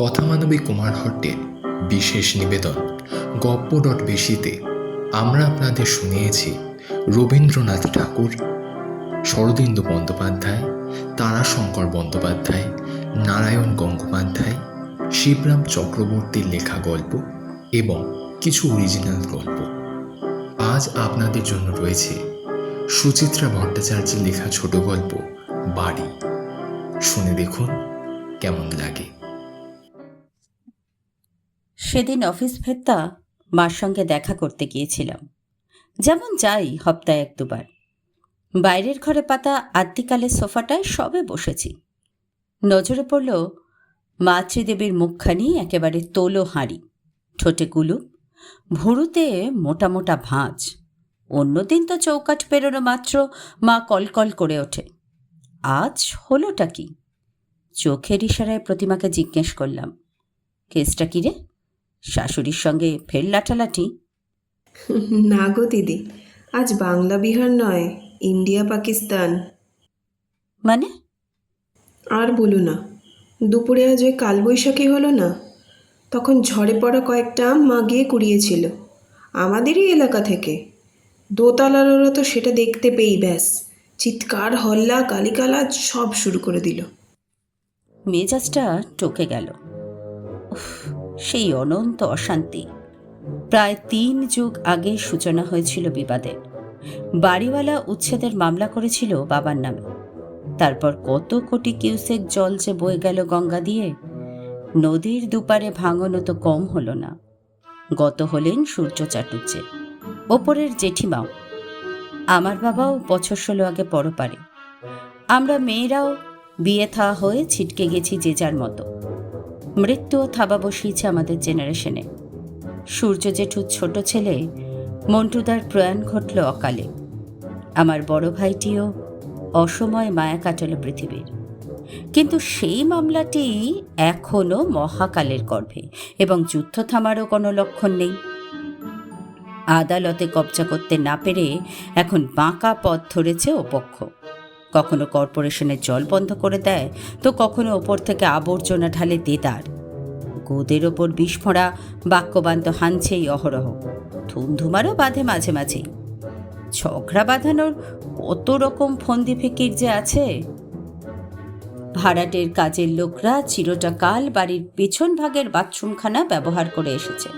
কথামানবী কুমার হট্টের বিশেষ নিবেদন গপ্প ডট বেশিতে আমরা আপনাদের শুনিয়েছি রবীন্দ্রনাথ ঠাকুর, শরদিন্দু বন্দ্যোপাধ্যায়, তারাশঙ্কর বন্দ্যোপাধ্যায়, নারায়ণ গঙ্গোপাধ্যায়, শিবরাম চক্রবর্তীর লেখা গল্প এবং কিছু অরিজিনাল গল্প। আজ আপনাদের জন্য রয়েছে সুচিত্রা ভট্টাচার্যের লেখা ছোট গল্প বাড়ি। শুনে দেখুন কেমন লাগে। সেদিন অফিস ফেরতা মার সঙ্গে দেখা করতে গিয়েছিলাম। যেমন যাই হপ্তায় এক দুবার। বাইরের ঘরে পাতা আদ্যিকালের সোফাটায় সবে বসেছি। নজরে পড়ল মাতৃদেবীর মুখখানি একেবারে তোলো হাঁড়ি, ঠোঁটে কুলুপ ভুরুতে মোটা মোটা ভাঁজ। অন্যদিন তো চৌকাঠ পেরোনো মাত্র মা কলকল করে ওঠে। আজ হলোটা কি? চোখের ইশারায় প্রতিমাকে জিজ্ঞেস করলাম, কেসটা কি রে? শাশুড়ির সঙ্গে ফের লাঠালাঠি? না গো দিদি আজ বাংলা বিহার নয় ইন্ডিয়া পাকিস্তান। মানে? আর বলো না দুপুরে আজ ওই কালবৈশাখী হলো না? তখন ঝড়ে পড়া কয়েকটা আম মা গিয়ে কুড়িয়েছিল আমাদেরই এলাকা থেকে। দোতলার ওরা তো সেটা দেখতে পেয়েই ব্যাস চিৎকার হল্লা গালিগালাজ সব শুরু করে দিল। মেজাজটা টকে গেল। উফ, সেই অনন্ত অশান্তি। প্রায় তিন যুগ আগে সূচনা হয়েছিল বিবাদের বাড়িওয়ালা উচ্ছেদের মামলা করেছিল বাবার নামে। তারপর কত কোটি কিউসেক জল যে বয়ে গেল গঙ্গা দিয়ে, নদীর দুপারে ভাঙনও তো কম হলো না। গত হলেন সূর্য চাটুজ্জে ওপরের জেঠিমাও। আমার বাবাও বছর ষোলো আগে পরপারে। আমরা মেয়েরাও বিয়ে থা হয়ে ছিটকে গেছি যে যার মতো। মৃত্যুও থাবা বসিয়েছে আমাদের জেনারেশনে সূর্য জেঠুর ছোট ছেলে মন্টুদার প্রয়াণ ঘটল অকালে। আমার বড় ভাইটিও অসময় মায়া কাটাল পৃথিবীর। কিন্তু সেই মামলাটি এখনও মহাকালের গর্ভে এবং যুদ্ধ থামারও কোনো লক্ষণ নেই। আদালতে কবজা করতে না পেরে এখন বাঁকা পথ ধরেছে ওপক্ষ কখনো কর্পোরেশনের জল বন্ধ করে দেয়, তো কখনো ওপর থেকে আবর্জনা ঢালে দেদার। গোদের ওপর বিস্ফোরা বাক্যবান্ত হানছেই অহরহ, ধুমধুমারও বাঁধে মাঝে মাঝেই। ঝগড়া বাঁধানোর কত রকম ফন্দি ফিকির যে আছে? ভাড়াটের কাজের লোকরা চিরটা কাল বাড়ির পেছন ভাগের বাথরুমখানা ব্যবহার করে এসেছে।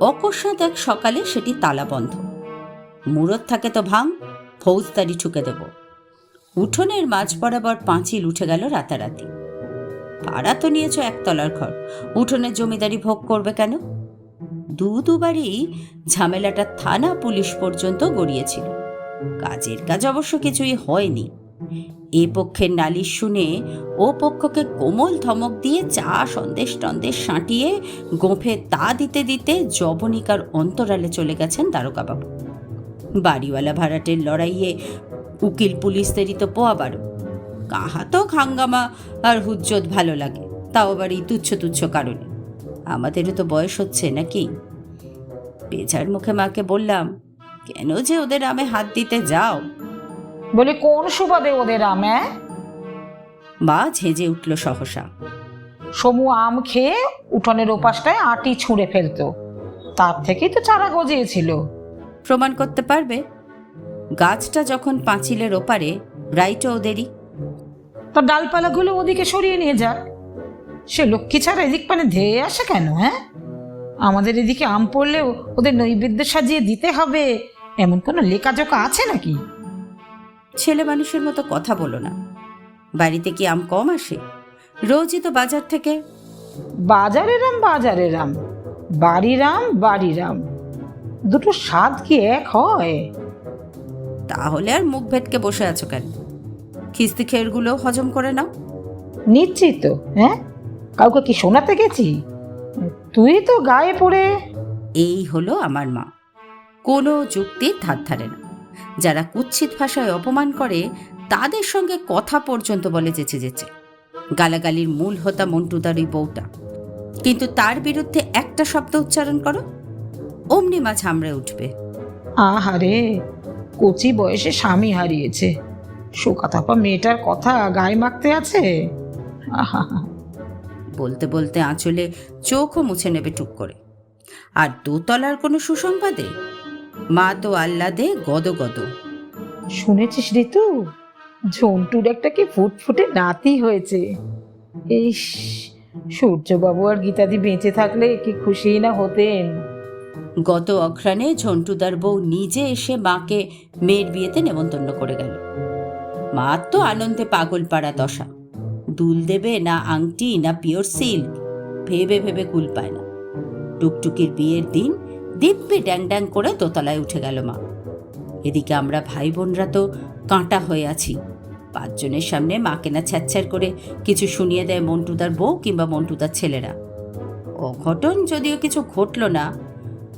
অকস্মাৎ এক সকালে সেটি তালা বন্ধ। মুরত থাকে তো ভাঙ, ফৌজদারি ঠুকে দেব। উঠোনের মাঝ বরাবর পাঁচিল উঠে গেল রাতারাতি। ভাড়া তো নিয়েছ একতলার ঘর। উঠোনের জমিদারি ভোগ করবে কেন? দু দুবারই ঝামেলাটা থানা পুলিশ পর্যন্ত গড়িয়েছিল। কাজের কাজ অবশ্য কিছুই হয়নি। এ পক্ষের নালিশ শুনে ও পক্ষকে কোমল ধমক দিয়ে চা সন্দেশ টন্দেশ সাঁটিয়ে গোঁফে তা দিতে দিতে জবনিকার অন্তরালে চলে গেছেন দারোগাবাবু। বাড়িওয়ালা ভাড়াটের লড়াইয়ে উকিল পুলিশদেরই তো পোয়াবারও কাহা তো খাঙ্গামা আর হুজ্জত ভালো লাগে তাও আবার এই তুচ্ছ তুচ্ছ কারণে। আমাদেরও তো বয়স হচ্ছে নাকি? বেজার মুখে মাকে বললাম কেন যে ওদের আমে হাত দিতে যাও? বলি কোন সুবাদে ওদের আম? মা ঝেঁজে উঠল সহসা। সমু আম খেয়ে উঠোনের ওপাশটায় আটি ছুঁড়ে ফেলতো। তার থেকেই তো চারা গজিয়েছিল। প্রমাণ করতে পারবে? গাছটা যখন পাঁচিলের ওপারে রাইটও ওদেরই। তো ডালপালাগুলো ওদিকে সরিয়ে নিয়ে যাক সে লক্ষ্মী ছাড়া এদিক পানে ধেয়ে আসে কেন হ্যাঁ? আমাদের এদিকে আম পড়লেও ওদের নৈবেদ্য সাজিয়ে দিতে হবে। এমন কোনো লেখাজোকা আছে নাকি? ছেলে মানুষের মতো কথা বলো না। বাড়িতে কি আম কম আসে? রোজই তো বাজার থেকে। বাজারের আম বাজারের আম। বাড়ির আম বাড়ির আম। দুটো স্বাদ কি এক হয়? তাহলে আর মুখ ভেটকে বসে আছো কেন? খিস্তি খেরগুলো হজম করে নাও। নিচ্ছি তো হ্যাঁ? কাউকে কি শোনাতে গেছি? তুই তো গায়ে পড়ে। এই হলো আমার মা। কোনো যুক্তির ধার ধারে না। যারা কুৎসিত ভাষায় অপমান করে তাদের সঙ্গে কথা পর্যন্ত বলে যেচে যেচে। গালাগালির মূল হোতা মন্টুদার ওই বউটা। কিন্তু তার বিরুদ্ধে একটা শব্দ উচ্চারণ করো অমনি মা ঝামড়ে উঠবে। আহারে! কচি বয়সে স্বামী হারিয়েছে। শোকাতাপা মেয়েটার কথা গায়ে মাখতে আছে? আহা। বলতে বলতে আঁচলে চোখও মুছে নেবে টুক করে। আর দোতলার কোনো সুসংবাদে? মা তো আহ্লাদে গদ গদ শুনেছিস ঋতু? ঝন্টুর একটা কি ফুটফুটে নাতি হয়েছে। ইস সূর্যবাবু আর গীতাদি বেঁচে থাকলে কি খুশি না হতেন। গত অঘ্রাণে ঝন্টুদার বউ নিজে এসে মাকে মেয়ের বিয়েতে নেমন্তন্ন করে গেল। মা তো আনন্দে পাগল পাড়া দশা। দুল দেবে না আংটি, না পিওর সিল্ক, ভেবে ভেবে কুল পায় না। টুকটুকির বিয়ের দিন দিব্যি ড্যাং ড্যাং করে দোতলায় উঠে গেল মা। এদিকে আমরা ভাই বোনরা তো কাঁটা হয়ে আছি। পাঁচজনের সামনে মাকে না ছ্যাচ্ছ্যার করে কিছু শুনিয়ে দেয় মন্টুদার বউ কিংবা মন্টুদার ছেলেরা। অঘটন যদিও কিছু ঘটল না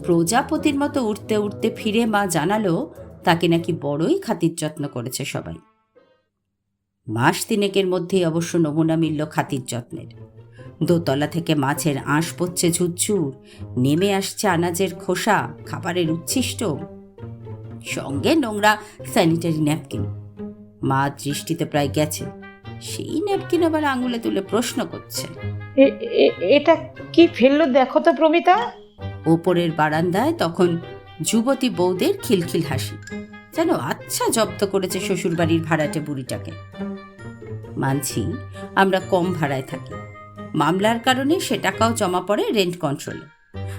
প্রজাপতির মতো উঠতে উঠতে ফিরে মা জানালো, তাকে নাকি বড়ই খাতির যত্ন করেছে সবাই। মাস তিনেকের মধ্যেই অবশ্য নমুনা মিলল খাতির যত্নের। দোতলা থেকে মাছের আঁশ পড়ছে ঝুরঝুর, নেমে আসছে আনাজের খোসা, খাবারের উচ্ছিষ্ট। সঙ্গে নোংরা স্যানিটারি ন্যাপকিন। মা দৃষ্টিতে প্রায় গেছে। সেই ন্যাপকিন আবার আঙুলে তুলে প্রশ্ন করছে। এটা কি ফেলল দেখো তো প্রমিতা? ওপরের বারান্দায় তখন যুবতী বউদের খিলখিল হাসি। যেন আচ্ছা জব্দ করেছে শ্বশুরবাড়ির ভাড়াটে বুড়িটাকে। মানছি, আমরা কম ভাড়ায় থাকি। মামলার কারণে সে টাকাও জমা পড়ে রেন্ট কন্ট্রোলে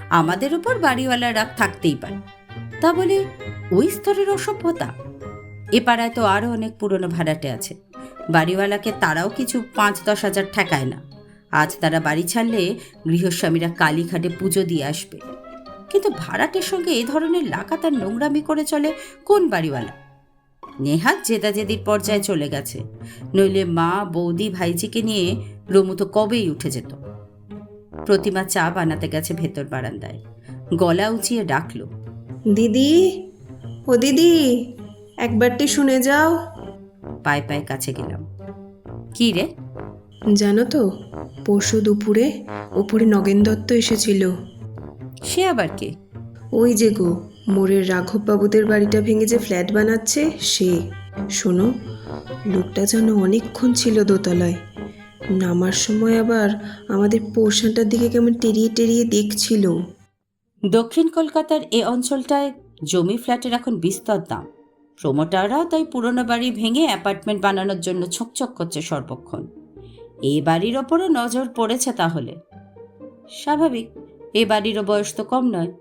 আমাদের উপর বাড়িওয়ালার রাগ থাকতেই পারে। তা বলে, ওই স্তরের অসভ্যতা এ পাড়ায় তো আরও অনেক পুরনো ভাড়াটে আছে। বাড়িওয়ালাকে তারাও কিছু পাঁচ দশ হাজার ঠেকায় না। আজ তারা বাড়ি ছাড়লে গৃহস্বামীরা কালীঘাটে পুজো দিয়ে আসবে। কিন্তু ভাড়াটের সঙ্গে এ ধরনের লাগাতার নোংরামি করে চলে কোন বাড়িওয়ালা? নেহাত জেদাজেদির পর্যায়ে চলে গেছে। নইলে মা বৌদি ভাইজিকে নিয়ে রমু তো কবেই উঠে যেত। প্রতিমা চা বানাতে গেছে ভেতর বারান্দায়। গলা উঁচিয়ে ডাকলো দিদি ও দিদি একবারটি শুনে যাও। পায়ে পায়ে কাছে গেলাম। কি রে? জানো তো পরশু দুপুরে ওপরে নগেন দত্ত এসেছিল। সে আবার কে? ওই যে গো মোড়ের রাঘববাবুদের বাড়িটা ভেঙে যে ফ্ল্যাট বানাচ্ছে সে। শোনো লোকটা যেন অনেকক্ষণ ছিল দোতলায়। নামার সময় আবার আমাদের পোর্শনটার দিকে কেমন টেরিয়ে টেরিয়ে দেখছিল। দক্ষিণ কলকাতার এ অঞ্চলটায় জমি ফ্ল্যাটের এখন বিস্তর দাম। প্রমোটাররাও তাই পুরনো বাড়ি ভেঙে অ্যাপার্টমেন্ট বানানোর জন্য ছকছক করছে সর্বক্ষণ। এই বাড়ির ওপরও নজর পড়েছে তাহলে। স্বাভাবিক, এ বাড়িরও বয়স তো কম নয়।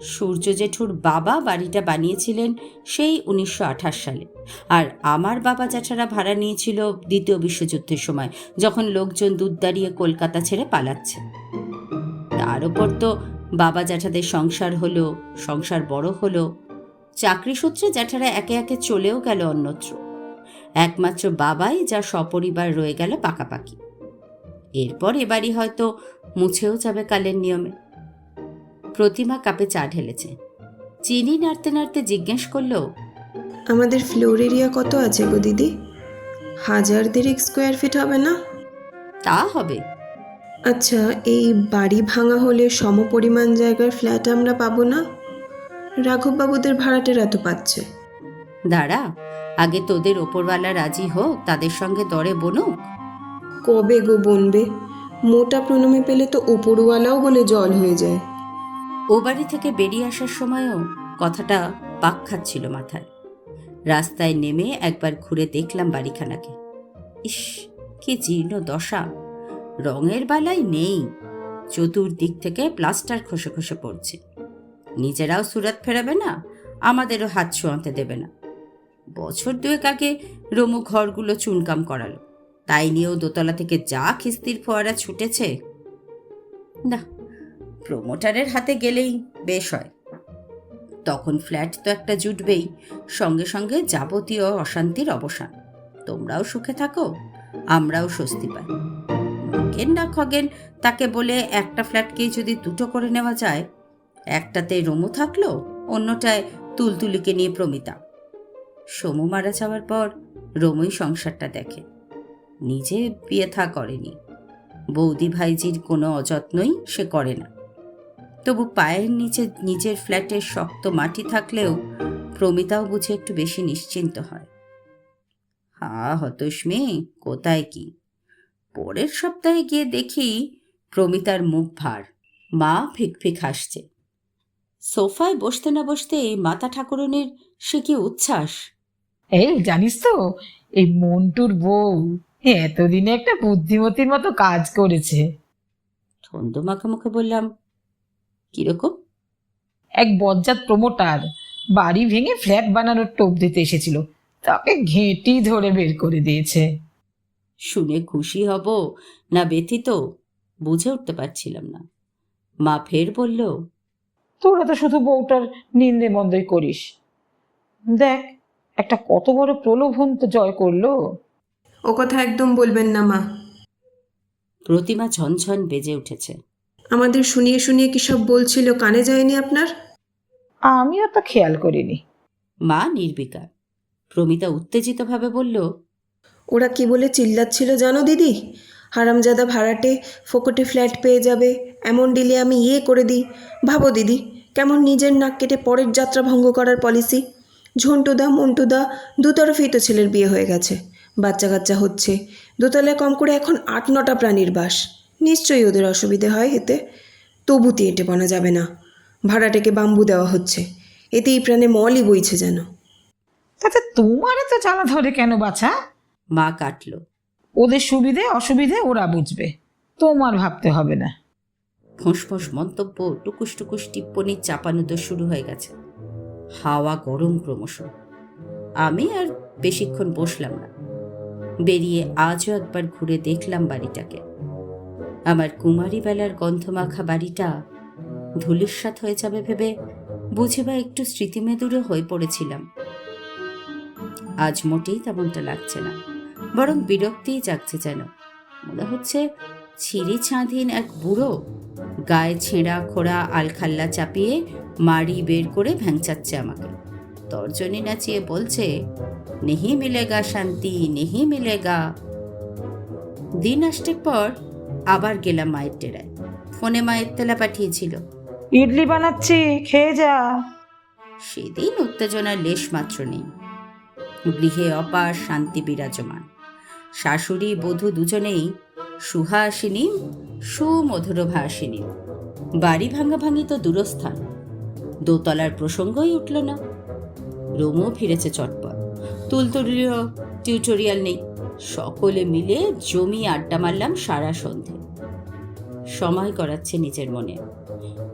সূর্য জেঠুর বাবা বাড়িটা বানিয়েছিলেন সেই উনিশশো আঠাশ সালে। আর আমার বাবা জ্যাঠারা ভাড়া নিয়েছিল দ্বিতীয় বিশ্বযুদ্ধের সময়, যখন লোকজন দুধ দাঁড়িয়ে কলকাতা ছেড়ে পালাচ্ছে। তার ওপর তো বাবা জ্যাঠাদের সংসার হলো, সংসার বড় হলো। চাকরি সূত্রে জ্যাঠারা একে একে চলেও গেল অন্যত্র। একমাত্র বাবাই যা সপরিবার রয়ে গেল পাকাপাকি। এরপর এবারই হয়তো মুছেও যাবে কালের নিয়মে। প্রতিমা কাপে চা ঢেলেছে। চিনি নাড়তে নাড়তে জিজ্ঞেস করল আমাদের ফ্লোর এরিয়া কত আছে গো দিদি? হাজার দেড়েক স্কোয়ার ফিট হবে না? তা হবে। আচ্ছা এই বাড়ি ভাঙা হলে সমপরিমাণ জায়গার ফ্ল্যাট আমরা পাবো না? রাঘববাবুদের ভাড়াটেরা তো পাচ্ছে। দাঁড়া আগে তোদের ওপরওয়ালা রাজি হোক তাদের সঙ্গে দরে বনুক। কবে গো বনবে? মোটা প্রণমে পেলে তো ওপরওয়ালাও বলে জল হয়ে যায়। ও বাড়ি থেকে বেরিয়ে আসার সময়ও কথাটা পাক খাচ্ছিল মাথায়। রাস্তায় নেমে একবার ঘুরে দেখলাম বাড়িখানাকে। ইস কি জীর্ণ দশা। রঙের বালাই নেই। চতুর্দিক থেকে প্লাস্টার খসে খসে পড়ছে। নিজেরাও সুরাত ফেরাবে না আমাদেরও হাত ছোঁয়াতে দেবে না। বছর দুয়েক আগে রমু ঘরগুলো চুনকাম করালো। তাই নিয়েও দোতলা থেকে যা খিস্তির ফোয়ারা ছুটেছে। না, প্রমোটারের হাতে গেলেই বেশ হয়। তখন ফ্ল্যাট তো একটা জুটবেই, সঙ্গে সঙ্গে যাবতীয় অশান্তির অবসান। তোমরাও সুখে থাকো, আমরাও স্বস্তি পাই। খগেন না খগেন, তাকে বলে একটা ফ্ল্যাটকেই যদি দুটো করে নেওয়া যায়, একটাতে রমু থাকল, অন্যটায় তুলতুলিকে নিয়ে প্রমিতা। সমু মারা যাওয়ার পর রমুই সংসারটা দেখে। নিজে বিয়ে থা করেনি। বৌদি ভাইজির কোনো অযত্নই সে করে না। তবু পায়ের নিচে নিজের ফ্ল্যাটের শক্ত মাটি থাকলেও প্রমিতাও বুঝে একটু বেশি নিশ্চিন্ত হয়। হা হতস্মি কোথায় কি? পরের সপ্তাহে গিয়ে দেখি প্রমিতার মুখ ভার, মা ফিকফিক হাসছে। সোফায় বসতে না বসতে মাতা ঠাকুরনের সে কি উচ্ছ্বাস? এই জানিস তো এই মন্টুর বউ এতদিনে একটা বুদ্ধিমতির মতো কাজ করেছে। ছন্দ মাখে মুখে বললাম কীরকম? এক বজ্জাত প্রমোটার বাড়ি ভেঙে ফ্ল্যাট বানানোর টোপ দিতে এসেছিল তাকে ঘেঁটি ধরে বের করে দিয়েছে। শুনে খুশি হব না ব্যথিত বুঝে উঠতে পারছিলাম না। মা ফের বলল তোরা তো শুধু বউটার নিন্দে মন্দই করিস। দেখ একটা কত বড় প্রলোভন তো জয় করল। ও কথা একদম বলবেন না মা। প্রতিমা ঝনঝন বেজে উঠেছে। আমাদের শুনিয়ে শুনিয়ে কি সব বলছিল কানে যায়নি আপনার? আমি অত খেয়াল করিনি। মা নির্বিকার। প্রমিতা উত্তেজিতভাবে বলল ওরা কি বলে চিল্লাচ্ছিল জানো দিদি? হারামজাদা ভাড়াটে ফোকটে ফ্ল্যাট পেয়ে যাবে এমন ডিলে আমি ইয়ে করে দিই। ভাবো দিদি কেমন নিজের নাক কেটে পরের যাত্রা ভঙ্গ করার পলিসি ঝন্টুদা মন্টুদা দুতরফেই তো ছেলের বিয়ে হয়ে গেছে। বাচ্চা কাচ্চা হচ্ছে। দোতলায় কম করে এখন আট নটা প্রাণীর বাস। নিশ্চয়ই ওদের অসুবিধে হয় এতে। তবু এঁটে বনা যাবে না। ভাড়াটাকে বাম্বু দেওয়া হচ্ছে। এতে এই প্রাণে মলই বইছে যেন। তাতে তোমার এত জ্বালা ধরে কেন বাছা? মা কাটল। ওদের সুবিধে অসুবিধে ওরা বুঝবে। তোমার ভাবতে হবে না। ফোঁস মন্তব্য টুকুস টুকুস টিপ্পনি চাপানো তো শুরু হয়ে গেছে। হাওয়া গরম ক্রমশ। আমি আর বেশিক্ষণ বসলাম না। বেরিয়ে আজও একবার ঘুরে দেখলাম বাড়িটাকে। আমার কুমারী বেলার গন্ধমাখা বাড়িটা ধুলিস্বাত হয়ে যাবে ভেবে বুঝে বা একটু স্মৃতিমেদুরে হয়ে পড়েছিলাম। আজ মোটেই তেমনটা লাগছে না, বরং বিরক্তিই জাগছে যেন। মনে হচ্ছে ছিঁড়ি ছাঁধিন এক বুড়ো, গায়ে ছেঁড়া খোড়া আলখাল্লা চাপিয়ে মাড়ি বের করে ভ্যাংচাচ্ছে আমাকে। তর্জনী নাচিয়ে বলছে নেহি মিলেগা শান্তি নেহি মিলেগা। দিন আষ্টেক পর আবার গেলাম মায়ের টেরায় ফোনে মায়ের তেলা পাঠিয়েছিল। ইডলি বানাচ্ছি খেয়ে যা। সেদিন উত্তেজনার লেশ মাত্র নেই। গৃহে অপার শান্তি বিরাজমান। শাশুড়ি বধূ দুজনেই সুহাসিনী সুমধুর ভাসিনী বাড়ি ভাঙাভাঙি তো দূরস্থান। দোতলার প্রসঙ্গই উঠল না। রোমও ফিরেছে চটপট। তুলতুলিও টিউটোরিয়াল নেই। সকলে মিলে জমি আড্ডা মারলাম সারা সন্ধে। সময় করাচ্ছে নিজের মনে।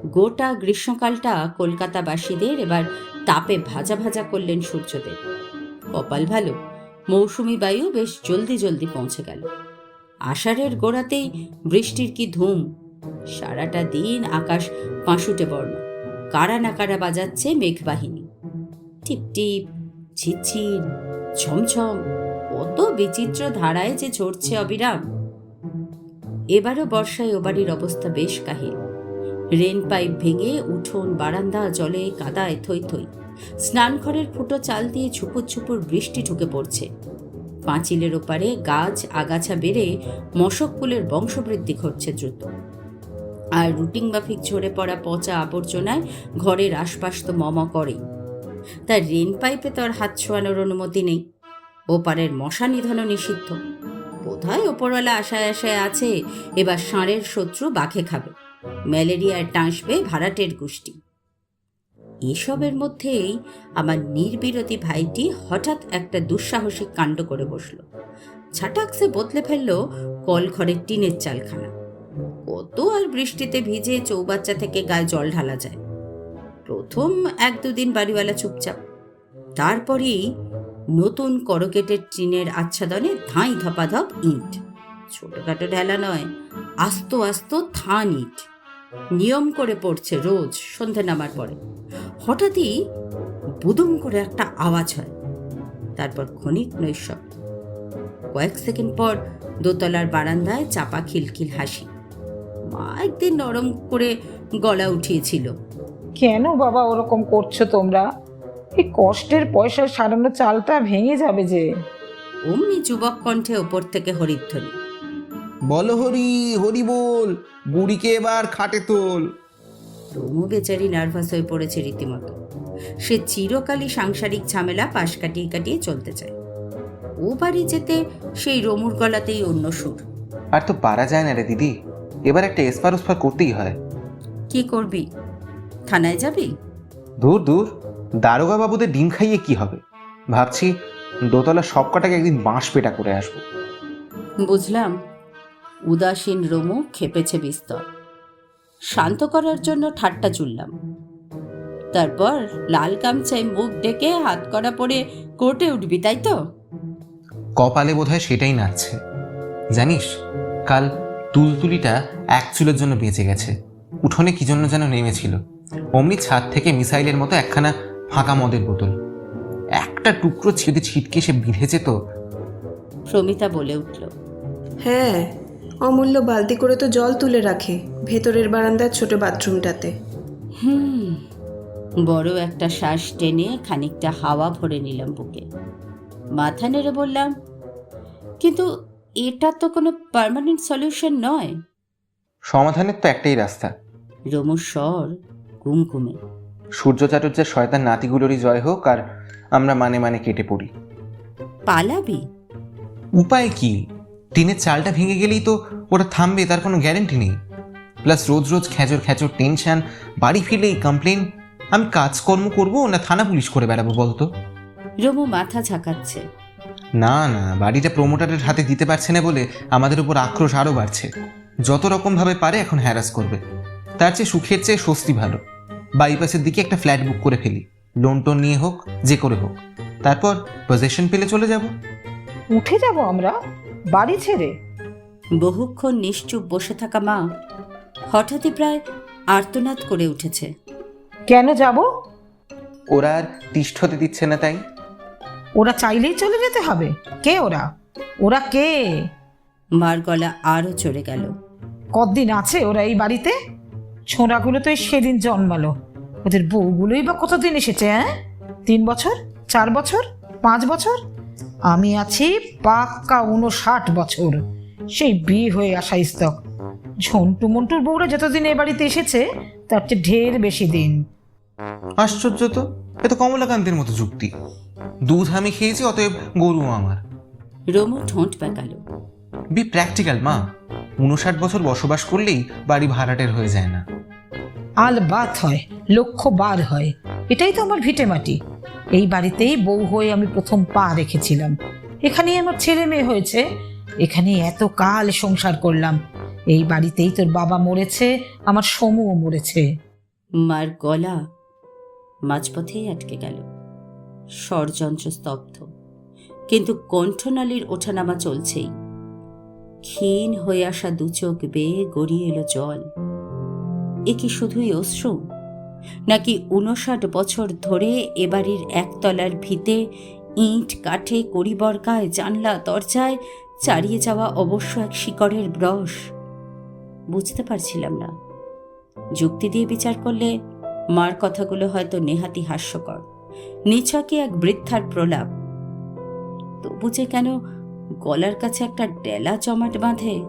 গোটা গ্রীষ্মকালটা কলকাতাবাসীদের এবার তাপে ভাজা ভাজা করলেন সূর্যদেব। কপাল ভালো, মৌসুমি বায়ু বেশ জলদি জলদি পৌঁছে গেল। আষাঢ়ের গোড়াতেই বৃষ্টির কি ধুম? সারাটা দিন আকাশ পাঁশুটে বর্ণ। কারা না কারা বাজাচ্ছে মেঘবাহিনী। টিপ টিপ ঝিরঝির ঝমঝম কত বিচিত্র ধারায় যে ঝরছে অবিরাম। এবারও বর্ষায় ও বাড়ির অবস্থা বেশ কাহিল। রেন পাইপ ভেঙে উঠোন, বারান্দা, জলে কাদায় থই থই। স্নানঘরের ফুটো চাল দিয়ে ছুপুর ছুপুর বৃষ্টি ঢুকে পড়ছে। পাঁচিলের ওপারে গাছ, আগাছা বেড়ে মশককুলের বংশবৃদ্ধি ঘটছে দ্রুত। আর রুটিন মাফিক ঝরে পড়া পচা আবর্জনায় ঘরের আশপাশ তো মম করে তার রেন পাইপে তো আর হাত ছোঁয়ানোর অনুমতি নেই। ওপারের মশা নিধনও নিষিদ্ধ। বোধহয় ওপরওয়ালা আশায় আশায় আছে, এবার ষাঁড়ের শত্রু বাঘে খাবে। ম্যালেরিয়ায় টাঁসবে ভাড়াটের গোষ্ঠী। এসবের মধ্যেই আমার নির্বিরতি ভাইটি হঠাৎ একটা দুঃসাহসিক কাণ্ড করে বসল। ছাটাকসে বদলে ফেলল কল ঘরের টিনের চালখানা। কত আর বৃষ্টিতে ভিজে চৌবাচ্চা থেকে গায়ে জল ঢালা যায়। প্রথম এক দুদিন বাড়িওয়ালা চুপচাপ। তারপরেই নতুন করকেটের টিনের আচ্ছাদনে ধাঁই ধপাধপ ইট। ছোটখাটো ঢেলা নয়, আস্ত আস্ত থান ইট। নিয়ম করে পড়ছে রোজ সন্ধে নামার পরে। হঠাৎই বুদুম করে একটা আওয়াজ হয়। তারপর ক্ষণিক নৈশব্দ। কয়েক সেকেন্ড পর দোতলার বারান্দায় চাপা খিলখিল হাসি। মা একদিন নরম করে গলা উঠিয়েছিল। কেন বাবা ওরকম করছ তোমরা? এই কষ্টের পয়সা সারানো চালটা ভেঙে যাবে যে। অমনি যুবক কণ্ঠে ওপর থেকে হরিধ্বনি। বলো হরি হরি বল বুড়িকে এবার খাটে তোল। রমু বেচারি নার্ভাস হয়ে পড়েছে রীতিমতো। সে চিরকালই সাংসারিক ঝামেলা পাশ কাটিয়ে কাটিয়ে চলতে চায়। ও বাড়ি যেতে সেই রমুর গলাতেই অন্য সুর। আর তো পারা যায় না রে দিদি। এবার একটা এসপার ওসপার করতেই হয়। কি করবি? থানায় যাবি? দূর দূর। দারোগা বাবুদের ডিম খাইয়ে কি হবে? ভাবছি দোতলা সব কটাকে একদিন বাঁশ পেটা করে আসব। বুঝলাম। উদাসীন রোমু খেপেছে বিস্তর। শান্ত করার জন্য ঠাট্টা চুললাম। তারপর লাল গামছায় মুখ ডেকে হাত করা পরে কোর্টে উঠবি তাই তো? কপালে বোধহয় সেটাই নাচছে। জানিস কাল তুলতুলিটা এক চুলের জন্য বেঁচে গেছে। উঠোনে কি জন্য যেন নেমেছিল। অমনি ছাদ থেকে মিসাইলের মতো একখানা ফাঁকা মদের বোতল। একটা টুকরো ছেদে ছিটকে সে বিঁধেছে তো। প্রমিতা বলে উঠল। হ্যাঁ অমূল্য বালতি করে তো জল তুলে রাখে ভেতরের বারান্দার ছোট বাথরুমটাতে। হুম বড় একটা শ্বাস টেনে খানিকটা হাওয়া ভরে নিলাম বুকে। মাথা নেড়ে বললাম কিন্তু এটা তো কোনো পার্মানেন্ট সলিউশন নয়। সমাধানের তো একটাই রাস্তা। রমুর স্বর ঘুমঘুমে সূর্য চাটুর্যের শয়তান নাতিগুলোরই জয় হোক আর আমরা মানে মানে কেটে পড়ি। পালাবি? উপায় কি? টিনের চালটা ভেঙে গেলেই তো ওটা থামবে তার কোনো গ্যারেন্টি নেই। প্লাস রোজ রোজ খেচর খেচর টেনশন বাড়ি ফিরলেই কমপ্লেন আমি কাজকর্ম করব না থানা পুলিশ করে বেড়াবো বলতো? রমু মাথা ঝাঁকাচ্ছে। না না বাড়িটা প্রোমোটারের হাতে দিতে পারছে না বলে আমাদের উপর আক্রোশ আরও বাড়ছে। যত রকমভাবে পারে এখন হ্যারাস করবে। তার চেয়ে সুখের চেয়ে স্বস্তি ভালো। বাইপাসের দিকে একটা ফ্ল্যাট বুক করে ফেলি। লোন টোন নিয়ে হোক যে করে হোক। তারপর পজিশন পেলে চলে যাব। উঠে যাব আমরা? বাড়ি ছেড়ে? বহুক্ষণ নিশ্চুপ বসে থাকা মা হঠাৎই প্রায় আর্তনাদ করে উঠেছে। কেন যাব? ওরা আর তিষ্ঠতে দিচ্ছে না তাই। ওরা চাইলেই চলে যেতে হবে। কে ওরা? ওরা কে? মার গলা আরও চড়ে গেল। কতদিন আছে ওরা এই বাড়িতে? ছোঁড়াগুলো তো এই সেদিন জন্মালো। ওদের বউগুলোই বা কতদিন এসেছে হ্যাঁ তিন বছর? চার বছর? পাঁচ বছর? আমি আছি পাক্কা উনষাট বছর। সেই বিয়ে হয়ে আসা স্তক। ঝন্টু মন্টুর বউরা যতদিন এ বাড়িতে এসেছে তার চেয়ে ঢের বেশি দিন। আশ্চর্য তো। এ তো কমলাকান্তের মতো যুক্তি। দুধ আমি খেয়েছি অতএব গরু আমার। রমু ঠোঁট পেঁকাল বি প্র্যাকটিক্যাল মা। উনষাট বছর বসবাস করলেই বাড়ি ভাড়াটের হয়ে যায় না। আল বাত হয় লক্ষ্য বার হয়। এটাই তো আমার ভিটে মাটি। এই বাড়িতেই বউ হয়ে আমি প্রথম পা রেখেছিলাম। এখানেই আমার ছেলে মেয়ে হয়েছে। এখানে এত কাল সংসার করলাম। এই বাড়িতেই তোর বাবা মরেছে আমার সমুও মরেছে। মার গলা মাঝপথেই আটকে গেল। ষড়যন্ত্র স্তব্ধ। কিন্তু কণ্ঠনালীর ওঠানামা চলছেই। ক্ষীণ হয়ে আসা দু চোখ বেয়ে গড়িয়ে এলো জল। এ কি শুধুই অশ্রু? নাকি উনষাট বছর ধরে এবাড়ির একতলার ভিতে ইট, কাঠে কড়িবরকায় জানলা, দরজায় চারিয়ে যাওয়া অবশ্য এক শিকড়ের ব্রশ? বুঝতে পারছিলাম না। যুক্তি দিয়ে বিচার করলে মার কথাগুলো হয়তো নেহাতি হাস্যকর। নিছকে এক বৃদ্ধার প্রলাপ, তবু যে কেন গলার কাছে একটা ডেলা জমাট বাঁধে?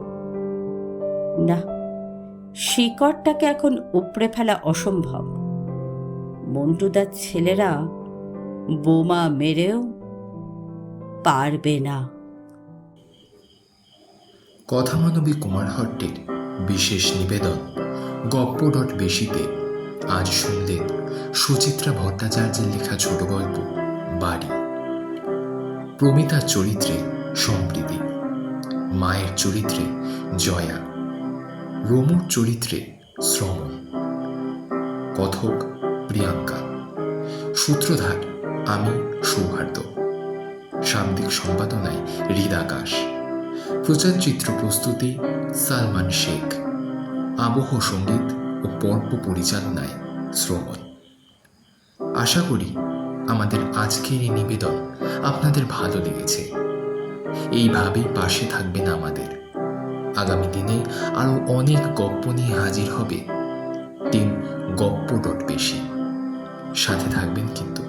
না, শিকড়টাকে এখন উপড়ে ফেলা অসম্ভব। মন্টুদার ছেলেরা বোমা মেরেও পারবে না। কথা কথামানবী কুমার হট্টের বিশেষ নিবেদন গপ্প ডট বেশিতে আজ শুনলেন সুচিত্রা ভট্টাচার্যের লেখা ছোট গল্প, বাড়ি। প্রমিতার চরিত্রে সম্প্রীতি, মায়ের চরিত্রে জয়া, রমুর চরিত্রে শ্রমণ। কথক প্রিয়াঙ্কা, সূত্রধার আমি সৌহার্দ্য। সামদিক সম্পাদনায় হৃদাকাশ প্রচার চিত্র প্রস্তুতি সালমান শেখ। আবহ সংগীত ও পর্ব পরিচালনায় শ্রবণ। আশা করি আমাদের আজকের এই নিবেদন আপনাদের ভালো লেগেছে। এইভাবেই পাশে থাকবেন আমাদের। আগামী দিনে আরও অনেক গপ্প নিয়ে হাজির হবে টিম গপ্প ডট বেশি। সাথে থাকবেন কিন্তু।